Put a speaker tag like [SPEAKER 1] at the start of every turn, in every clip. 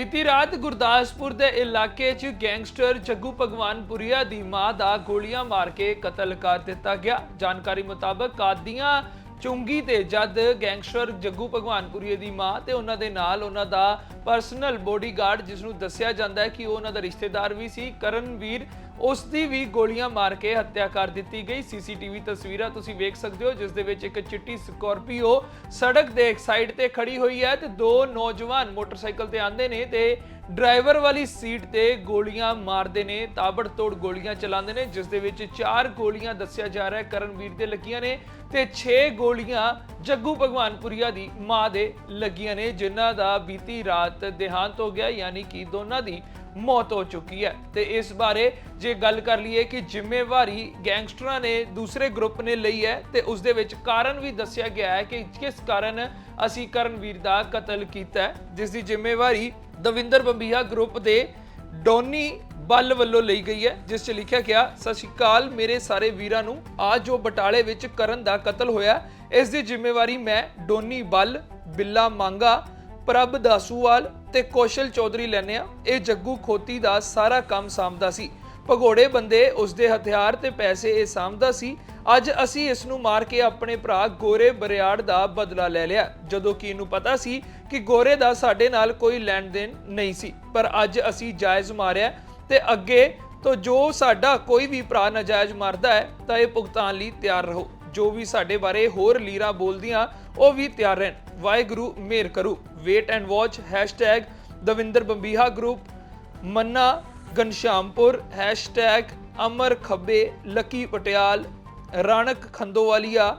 [SPEAKER 1] ਬੀਤੀ ਰਾਤ ਗੁਰਦਾਸਪੁਰ ਦੇ ਇਲਾਕੇ 'ਚ ਗੈਂਗਸਟਰ ਜੱਗੂ ਭਗਵਾਨਪੁਰੀਆ ਦੀ ਮਾਂ ਦਾ ਗੋਲੀਆਂ ਮਾਰ ਕੇ ਕਤਲ ਕਰ ਦਿੱਤਾ ਗਿਆ। ਜਾਣਕਾਰੀ ਮੁਤਾਬਕ ਕਾਦੀਆਂ ਚੁੰਗੀ ਤੇ ਜਦ ਗੈਂਗਸਟਰ ਜੱਗੂ ਭਗਵਾਨਪੁਰੀਏ ਦੀ ਮਾਂ ਤੇ ਉਹਨਾਂ ਦੇ ਨਾਲ ਉਹਨਾਂ ਦਾ ਪਰਸਨਲ ਬੋਡੀਗਾਰਡ, ਜਿਸ ਨੂੰ ਦੱਸਿਆ ਜਾਂਦਾ ਹੈ ਕਿ ਉਹ ਉਹਨਾਂ ਦਾ ਰਿਸ਼ਤੇਦਾਰ ਵੀ ਸੀ, ਕਰਨਵੀਰ ਉਸ ਦੀ ਵੀ ਗੋਲੀਆਂ ਮਾਰ ਕੇ ਹੱਤਿਆ ਕਰ ਦਿੱਤੀ ਗਈ। ਸੀਸੀਟੀਵੀ ਤਸਵੀਰਾਂ ਤੁਸੀਂ ਵੇਖ ਸਕਦੇ ਹੋ, ਜਿਸ ਦੇ ਵਿੱਚ ਇੱਕ ਚਿੱਟੀ ਸਕਾਰਪੀਓ ਸੜਕ ਦੇ ਇੱਕ ਸਾਈਡ ਤੇ ਖੜੀ ਹੋਈ ਹੈ ਤੇ ਦੋ ਨੌਜਵਾਨ ਮੋਟਰਸਾਈਕਲ ਤੇ ਆਂਦੇ ਨੇ ਤੇ ਡਰਾਈਵਰ ਵਾਲੀ ਸੀਟ ਤੇ ਗੋਲੀਆਂ ਮਾਰਦੇ ਨੇ, ਤਾਬੜਤੋੜ ਗੋਲੀਆਂ ਚਲਾਉਂਦੇ ਨੇ, ਜਿਸ ਦੇ ਵਿੱਚ ਚਾਰ ਗੋਲੀਆਂ ਦੱਸਿਆ ਜਾ ਰਿਹਾ ਹੈ। ਕਰਨਵੀਰ ਦੇ ਲੱਗੀਆਂ ਨੇ ਤੇ 6 ਗੋਲੀਆਂ ਜੱਗੂ ਭਗਵਾਨਪੁਰੀਆ ਦੀ ਮਾਂ ਦੇ ਲੱਗੀਆਂ ਨੇ, ਜਿਨ੍ਹਾਂ ਦਾ ਬੀਤੀ ਰਾਤ ਦੇਹਾਂਤ ਹੋ ਗਿਆ, ਯਾਨੀ ਕਿ ਦੋਨਾਂ ਦੀ ਮੌਤ ਹੋ ਚੁੱਕੀ ਹੈ। ਤੇ ਇਸ ਬਾਰੇ ਜੇ ਗੱਲ ਕਰ ਲਈਏ ਕਿ ਜ਼ਿੰਮੇਵਾਰੀ ਗੈਂਗਸਟਰਾਂ ਨੇ ਦੂਸਰੇ ਗਰੁੱਪ ਨੇ ਲਈ ਹੈ ਤੇ ਉਸ ਦੇ ਵਿੱਚ ਕਾਰਨ ਵੀ ਦੱਸਿਆ ਗਿਆ ਹੈ ਕਿ ਕਿਸ ਕਾਰਨ ਅਸੀਂ ਕਰਨਵੀਰ ਦਾ ਕਤਲ ਕੀਤਾ ਹੈ। ਜਿਸ ਦੀ ਜ਼ਿੰਮੇਵਾਰੀ ਦਵਿੰਦਰ ਬੰਬੀਹਾ ਗਰੁੱਪ ਦੇ ਡੋਨੀ ਬੱਲ ਵੱਲੋਂ ਲਈ ਗਈ ਹੈ, ਜਿਸ 'ਚ ਲਿਖਿਆ ਗਿਆ, ਸਤਿ ਸ਼੍ਰੀ ਅਕਾਲ, ਮੇਰੇ ਸਾਰੇ ਵੀਰਾਂ ਨੂੰ ਅੱਜ ਜੋ ਬਟਾਲੇ ਵਿੱਚ ਕਰਨ ਦਾ ਕਤਲ ਹੋਇਆ। ਇਸ ਦੀ ਜ਼ਿੰਮੇਵਾਰੀ ਮੈਂ ਡੋਨੀ ਬੱਲ ਬਿੱਲਾ ਮੰਗਾ ਪ੍ਰਭ ਦਾਸੂਵਾਲ ਤੇ ਕੌਸ਼ਲ ਚੌਧਰੀ ਲੈਨੇ ਆ। ਇਹ ਜੱਗੂ ਖੋਤੀ ਦਾ ਸਾਰਾ ਕੰਮ ਸਾਂਭਦਾ ਸੀ। ਭਗੋੜੇ ਬੰਦੇ ਉਸ ਹਥਿਆਰ ਤੇ ਪੈਸੇ ਇਹ ਸਾਂਭਦਾ ਸੀ। ਅੱਜ ਅਸੀਂ ਇਸ ਨੂੰ ਮਾਰ ਕੇ ਆਪਣੇ ਭਰਾ ਗੋਰੇ ਬਰਿਆੜ ਦਾ ਬਦਲਾ ਲੈ ਲਿਆ। ਜਦੋਂ ਕਿ ਇਹਨੂੰ ਪਤਾ ਸੀ ਕਿ ਗੋਰੇ ਦਾ ਸਾਡੇ ਨਾਲ ਕੋਈ ਲੈਣ ਦੇਣ ਨਹੀਂ ਸੀ। ਪਰ ਅੱਜ ਅਸੀਂ ਜਾਇਜ਼ ਮਾਰਿਆ ਤੇ ਅੱਗੇ ਤੋਂ ਜੋ ਸਾਡਾ ਕੋਈ ਵੀ ਭਰਾ ਨਾਜਾਇਜ਼ ਮਾਰਦਾ ਹੈ, ਤਾਂ ਇਹ ਭੁਗਤਾਨ ਲਈ ਤਿਆਰ ਰਹੋ। ਜੋ ਵੀ ਸਾਡੇ ਬਾਰੇ ਹੋਰ ਲੀਰਾ ਬੋਲਦੀਆਂ ਉਹ ਵੀ ਤਿਆਰ ਰਹਿਣ। ਵਾਹਿਗੁਰੂ ਮੇਰ ਕਰੂ। Wait and watch Davinder Bambiha group Manna Ghanshampur Amar Khabbe, Lucky Patial, Ranak Khandowalia,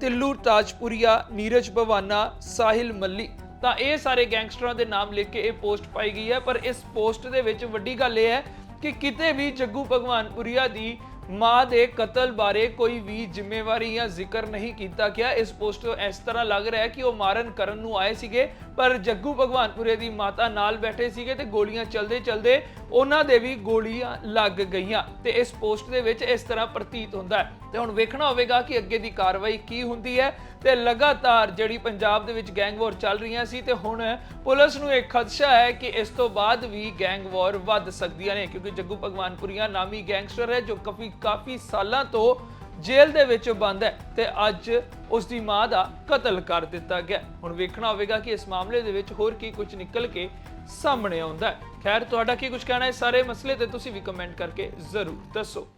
[SPEAKER 1] Tillu Tajpuria, Neeraj Bawana, Sahil Malli. ਤਾਂ ਇਹ ਸਾਰੇ ਗੈਂਗਸਟਰਾਂ ਦੇ ਨਾਮ ਲਿਖ ਕੇ ਇਹ ਪੋਸਟ ਪਾਈ ਗਈ ਹੈ, ਪਰ ਇਸ ਪੋਸਟ ਦੇ ਵਿੱਚ ਵੱਡੀ ਗੱਲ ਇਹ ਹੈ ਕਿ ਕਿਤੇ ਵੀ ਜੱਗੂ ਭਗਵਾਨਪੁਰੀਆ ਦੀ ਮਾਂ ਦੇ ਕਤਲ ਬਾਰੇ ਕੋਈ ਵੀ ਜ਼ਿੰਮੇਵਾਰੀ ਜਾਂ ਜ਼ਿਕਰ ਨਹੀਂ ਕੀਤਾ ਗਿਆ। ਇਸ ਪੋਸਟ ਤੋਂ ਇਸ ਤਰ੍ਹਾਂ ਲੱਗ ਰਿਹਾ ਹੈ ਕਿ ਉਹ ਮਾਰਨ ਕਰਨ ਨੂੰ ਆਏ ਸੀਗੇ। ਪਰ ਜੱਗੂ ਭਗਵਾਨਪੁਰੇ ਦੀ ਮਾਤਾ ਨਾਲ ਬੈਠੇ ਸੀਗੇ ਤੇ ਗੋਲੀਆਂ ਚਲਦੇ ਚਲਦੇ ਉਹਨਾਂ ਦੇ ਵੀ ਗੋਲੀਆਂ ਲੱਗ ਗਈਆਂ ਤੇ ਇਸ ਪੋਸਟ ਦੇ ਵਿੱਚ ਇਸ ਤਰ੍ਹਾਂ ਪ੍ਰਤੀਤ ਹੁੰਦਾ ਹੈ। ਤੇ ਹੁਣ ਵੇਖਣਾ ਹੋਵੇਗਾ ਕਿ ਅੱਗੇ ਦੀ ਕਾਰਵਾਈ ਕੀ ਹੁੰਦੀ ਹੈ ਤੇ ਲਗਾਤਾਰ ਜਿਹੜੀ ਪੰਜਾਬ ਦੇ ਵਿੱਚ ਗੈਂਗ ਵਾਰ ਚੱਲ ਰਹੀਆਂ ਸੀ ਤੇ ਹੁਣ ਪੁਲਿਸ ਨੂੰ ਇੱਕ ਖਦਸ਼ਾ ਹੈ ਕਿ ਇਸ ਤੋਂ ਬਾਅਦ ਵੀ ਗੈਂਗ ਵਾਰ ਵੱਧ ਸਕਦੀਆਂ ਨੇ, ਕਿਉਂਕਿ ਜੱਗੂ ਭਗਵਾਨਪੁਰੀਆ ਨਾਮੀ ਗੈਂਗਸਟਰ ਹੈ ਜੋ ਕਾਫੀ ਕਾਫੀ ਸਾਲਾਂ ਤੋਂ ਜੇਲ੍ਹ ਦੇ ਵਿੱਚ ਬੰਦ ਹੈ ਤੇ ਅੱਜ ਉਸ ਦੀ ਮਾਂ ਦਾ ਕਤਲ ਕਰ ਦਿੱਤਾ ਗਿਆ। ਹੁਣ ਵੇਖਣਾ ਹੋਵੇਗਾ ਕਿ ਇਸ ਮਾਮਲੇ ਦੇ ਵਿੱਚ ਹੋਰ ਕੀ ਕੁਝ ਨਿਕਲ ਕੇ ਸਾਹਮਣੇ ਆਉਂਦਾ ਹੈ। ਖੈਰ, ਤੁਹਾਡਾ ਕੀ ਕੁਝ ਕਹਿਣਾ ਹੈ? ਸਾਰੇ ਮਸਲੇ ਤੇ ਤੁਸੀਂ ਵੀ ਕਮੈਂਟ ਕਰਕੇ ਜ਼ਰੂਰ ਦੱਸੋ।